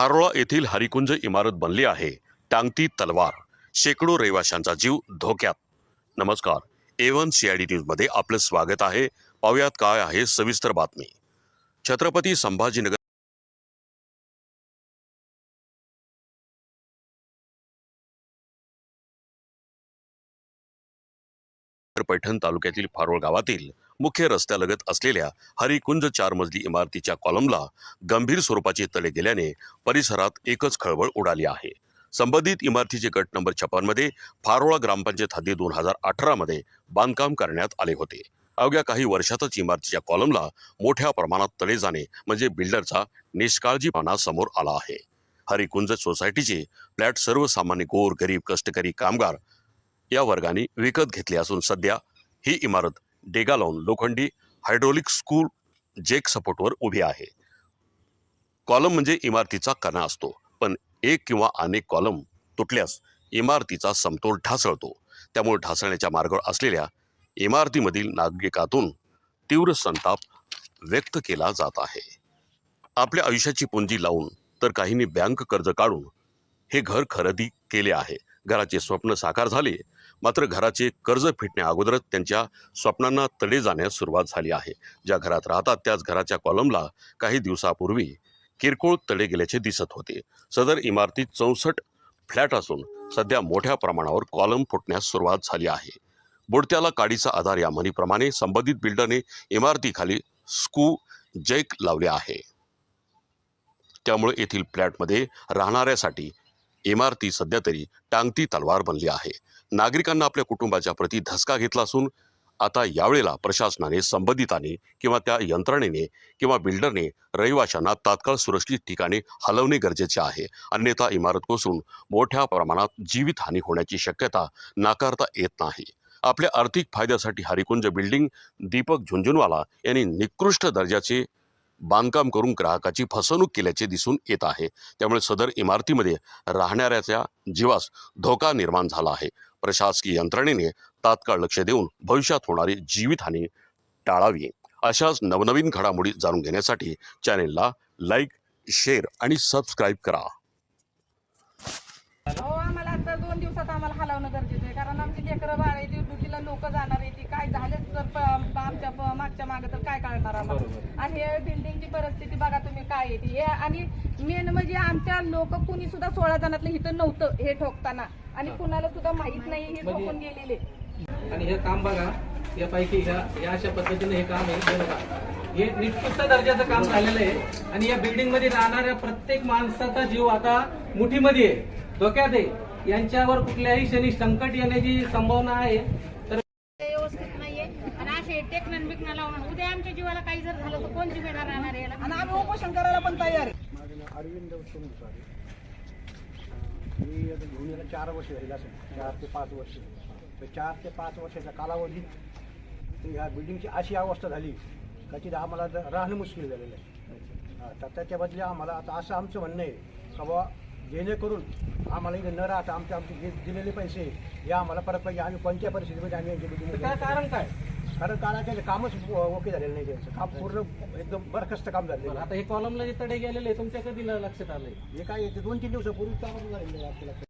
हारोळा येथील हरिकुंज इमारत बनली आहे. टांगती तलवार शेकडो रहिवाशांचा जीव धोक्यात. नमस्कार. एवन सी आय डी न्यूजमध्ये आपलं स्वागत आहे. पाहुयात काय आहे सविस्तर बातमी. छत्रपती संभाजीनगर तर पैठण तालुक्यातील फारोळ गावातील मुख्य रस्त्यालगत असलेल्या हरिकुंज चार मजली इमारतीच्या कॉलमला गंभीर स्वरूपाचे तडे गेल्याने परिसरात एकच खळबळ उडाली आहे. संबंधित इमारतीचे गट नंबर छप्पनमध्ये फारोळा ग्रामपंचायत हद्दी दोन हजार अठरामध्ये बांधकाम करण्यात आले होते. अवघ्या काही वर्षातच इमारतीच्या कॉलमला मोठ्या प्रमाणात तडे जाणे म्हणजे बिल्डरचा निष्काळजीपणा समोर आला आहे. हरिकुंज सोसायटीचे फ्लॅट सर्वसामान्य गोर गरीब कष्टकरी कामगार या वर्गाने विकत घेतले असून सध्या ही इमारत डेगा लावून लोखंडी हायड्रोलिक स्कूल जेक सपोर्टवर उभी आहे. कॉलम म्हणजे इमारतीचा कणा असतो पण एक किंवा अनेक कॉलम तुटल्यास इमारतीचा समतोल ढासळतो. त्यामुळे ढासळण्याच्या मार्गावर असलेल्या इमारतीमधील नागरिकातून तीव्र संताप व्यक्त केला जात आहे. आपल्या आयुष्याची पुंजी लावून तर काहींनी बँक कर्ज काढून हे घर खरेदी केले आहे. घराचे स्वप्न साकार झाले. मात्र घराचे कर्ज फिटण्या अगोदरच त्यांच्या स्वप्नांना तडे जाण्यास सुरुवात झाली आहे. ज्या घरात राहतात त्याच घराच्या कॉलमला काही दिवसापूर्वी किरकोळ तडे गेल्याचे दिसत होते. सदर इमारतीत चौसष्ट फ्लॅट असून सध्या मोठ्या प्रमाणावर कॉलम फुटण्यास सुरुवात झाली आहे. बुडत्याला काडीचा आधार या म्हणीप्रमाणे संबंधित बिल्डरने इमारतीखाली स्कू जैक लावले आहे. त्यामुळे येथील फ्लॅटमध्ये राहणाऱ्यासाठी इमारती सध्या तरी टांगती तलवार बनली आहे. नागरिकांना आपल्या कुटुंबाच्या प्रती धसका घेतला असून आता यावेळेला प्रशासनाने संबंधितांनी किंवा त्या यंत्रणेने किंवा बिल्डरने रहिवाशांना तात्काळ सुरक्षित ठिकाणी हलवणे गरजेचे आहे. अन्यथा इमारत कोसळून मोठ्या प्रमाणात जीवितहानी होण्याची शक्यता नाकारता येत नाही. आपल्या आर्थिक फायद्यासाठी हरिकुंज बिल्डिंग दीपक झुंझुनवाला यांनी निकृष्ट दर्जाचे बांधकाम करून ग्राहकाची फसवणूक केल्याचे दिसून येत आहे. त्यामुळे सदर इमारतीमध्ये राहणाऱ्याच्या जीवास धोका निर्माण झाला आहे. प्रशासकीय यंत्रणेने तात्काळ लक्ष देऊन भविष्यात होणारी जीवितहानी टाळावी. अशाच नवनवीन घडामोडी जाणून घेण्यासाठी चॅनेलला लाईक शेअर आणि सबस्क्राईब करा. हो, आता दोन दिवसात आम्हाला हलवणं गरजेचं आहे. कारण आमची लेकरं बाळ ड्युटीला लोक जाणार आहे ती. काय झालेच तर प- आमच्या प- मागच्या मागे तर काय कळणार आम्हाला? आणि हे बिल्डिंगची परिस्थिती बघा तुम्ही काय आहे ती. हे आणि मेन म्हणजे आमच्या लोक कुणी सुद्धा सोळा जणातलं इथं नव्हतं हे ठोकताना. आणि कुणाला सुद्धा माहीत नाही हे म्हणजे- ठोकून गेलेले. आणि हे काम बघा यापैकी ह्या या अशा पद्धतीने हे काम आहे. हे बघा. हे निकृष्ट दर्जाचं काम झालेलं आहे. आणि या बिल्डिंगमध्ये राहणाऱ्या प्रत्येक माणसाचा जीव आता मुठीमध्ये आहे. धोक्यात आहे. यांच्यावर कुठल्याही क्षणी संकट येण्याची संभावना आहे. तर व्यवस्थित नाहीये. आणि असे टेक्नन बिकनं लावून उद्या आमच्या जीवाला काही जर झालं तर कोण जिम्मेदार राहणार आहे आणि आम्ही उपोषण करायला पण तयार आहे. अरविंद मी आता घेऊन यायला चार वर्ष झाली असेल चार ते पाच वर्ष. तर चार ते पाच वर्षाच्या कालावधीत ह्या बिल्डिंगची अशी अवस्था झाली का तिथं आम्हाला राहणं मुश्किल झालेलं आहे. तर त्याच्या बदली आम्हाला आता असं आमचं म्हणणं आहे का बाबा जेणेकरून आम्हाला इथे न राहता आमचे आमचे जे दिलेले पैसे हे आम्हाला परत पाहिजे. आम्ही कोणत्या परिस्थितीमध्ये आम्ही तर बिल्डिंग काय कारण काय? कारण काळाच्या कामच ओके झालेलं नाही त्यांचं. काम पूर्ण एकदम बरखास्त काम झालेलं आहे. आता हे कॉलमला जे तडे गेलेले आहे, तुमच्या कधी लक्षात आलंय? हे काय दोन तीन दिवसापूर्वी काम झालेलं आहे आपल्याला.